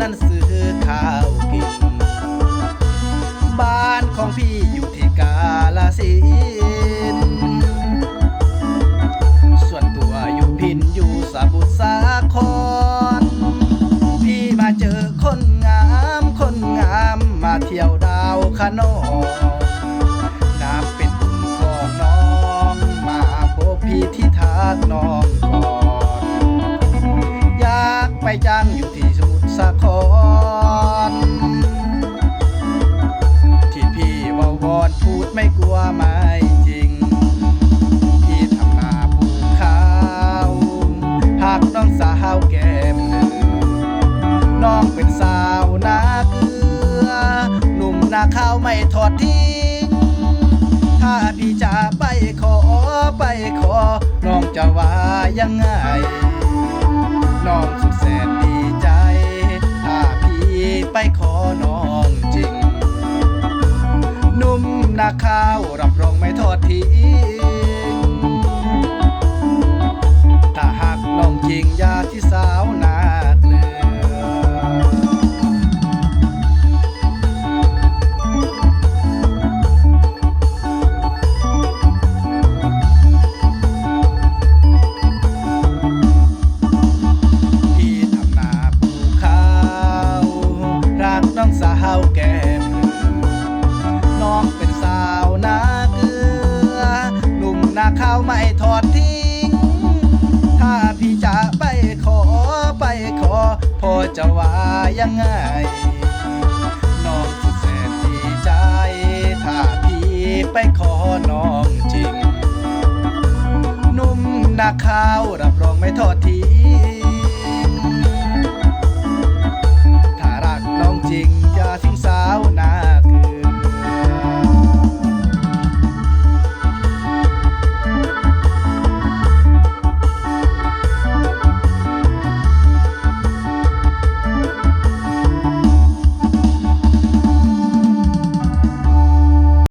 นั้นซื้อข้าวกิน บ้านของพี่อยู่ที่กาลสิน ส่วนตัวอยู่พินอยู่สมุทรสาคร พี่มาเจอคนงามคนงามมาเที่ยวดาวคานอ จริงพี่ทำนาปลูกข้าวหากน้องสาวแก้มหนึ่งน้องเป็นสาวนาเกลือ หนุ่มนาข้าวไม่ทอดทิ้ง ถ้าพี่จะไปขอไปขอ น้องจะว่ายังไง น้องสุดแสนดีใจ ถ้าพี่ไปขอน้องจริง หนุ่มนาข้าว รั พ่อจะว่ายังไง น้องสุดแสนดีใจ ถ้าพี่ไปขอน้องจริง นุ่มนาข้าวรับรองไม่ทอดทิ้